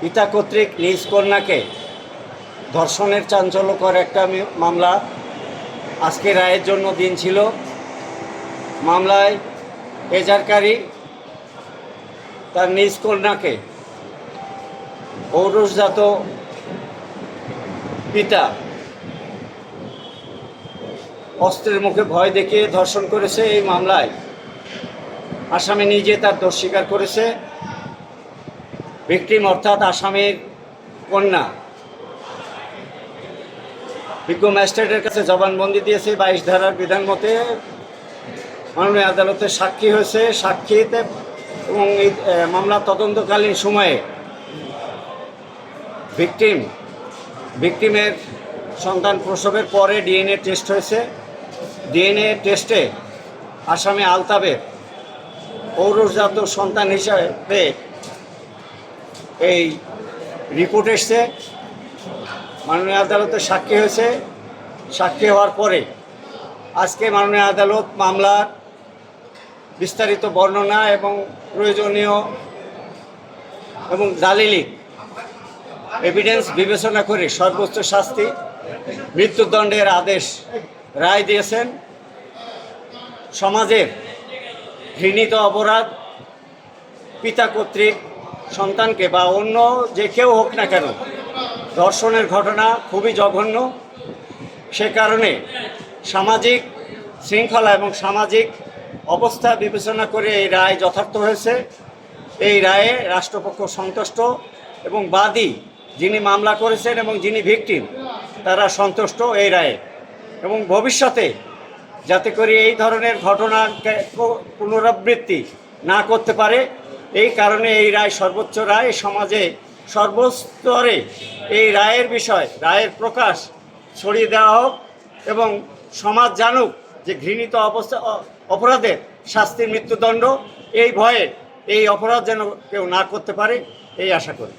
পিতা কর্তৃক নিজ কন্যাকে ধর্ষণের চাঞ্চল্যকর একটা মামলা। আজকে রায়ের জন্য দিন ছিল। মামলায় এজারকারী তার নিজ কন্যাকে ঔরসজাত পিতা অস্ত্রের মুখে ভয় দেখিয়ে ধর্ষণ করেছে এই মামলায়। আসামি নিজে তার দোষ স্বীকার করেছে। ভিকটিম অর্থাৎ আসামির কন্যা। বিজ্ঞ ম্যাজিস্ট্রেটের কাছে জবানবন্দি দিয়েছে বাইশ ধারার বিধান মতে মাননীয় আদালতে সাক্ষী হয়েছে। সাক্ষীতে এবং এই মামলা তদন্তকালীন সময়ে ভিকটিম, ভিকটিমের সন্তান প্রসবের পরে ডিএনএ টেস্ট হয়েছে। ডিএনএ টেস্টে আসামি আলতাবের পৌরজাত সন্তান হিসাবে এই রিপোর্ট এসছে। মাননীয় আদালতে সাক্ষী হয়েছে। সাক্ষী হওয়ার পরে আজকে মাননীয় আদালত মামলার বিস্তারিত বর্ণনা এবং প্রয়োজনীয় এবং দালিলিক এভিডেন্স বিবেচনা করে সর্বোচ্চ শাস্তি, মৃত্যুদণ্ডের আদেশ রায় দিয়েছেন। সমাজের ঘৃণিত অপরাধ পিতা কর্তৃক সন্তানকে বা অন্য যে কেউ হোক না কেন, ধর্ষণের ঘটনা খুবই জঘন্য। সে কারণে সামাজিক শৃঙ্খলা এবং সামাজিক অবস্থা বিবেচনা করে এই রায় যথার্থ হয়েছে। এই রায়ে রাষ্ট্রপক্ষ সন্তুষ্ট এবং বাদী যিনি মামলা করেছেন এবং যিনি ভিকটিম, তারা সন্তুষ্ট এই রায়ে। এবং ভবিষ্যতে যাতে করে এই ধরনের ঘটনা পুনরাবৃত্তি না করতে পারে এই কারণে এই রায় সর্বোচ্চ রায় সমাজে সর্বস্তরে এই রায়ের বিষয়, রায়ের প্রকাশ ছড়িয়ে দেওয়া হোক এবং সমাজ জানুক যে ঘৃণিত অবস্থা অপরাধের শাস্তির মৃত্যুদণ্ড, এই ভয়ে এই অপরাধ যেন কেউ না করতে পারে, এই আশা করি।